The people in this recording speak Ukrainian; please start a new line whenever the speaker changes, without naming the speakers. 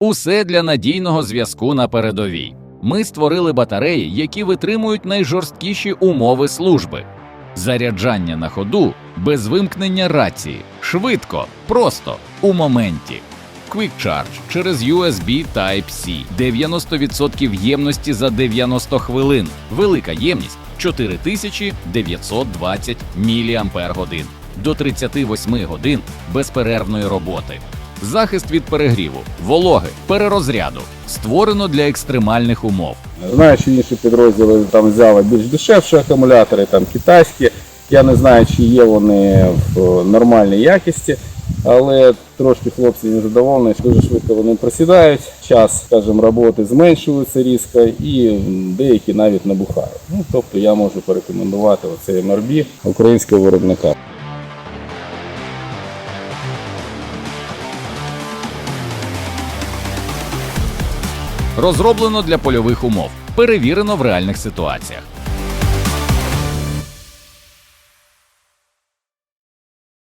Усе для надійного зв'язку на передовій. Ми створили батареї, які витримують найжорсткіші умови служби. Заряджання на ходу без вимкнення рації, швидко, просто, у моменті. Quick Charge через USB Type-C 90% ємності за 90 хвилин. Велика ємність 4920 мАч до 38 годин безперервної роботи. Захист від перегріву, вологи, перерозряду створено для екстремальних умов.
Знаю, що інші підрозділи там взяли більш дешевші акумулятори, там китайські. Я не знаю, чи є вони в нормальній якості, але трошки хлопці не задоволені, дуже швидко вони просідають, час, скажімо, роботи зменшується різко і деякі навіть набухають. Ну, тобто я можу порекомендувати оцей MRB українського виробника.
Розроблено для польових умов, перевірено в реальних ситуаціях.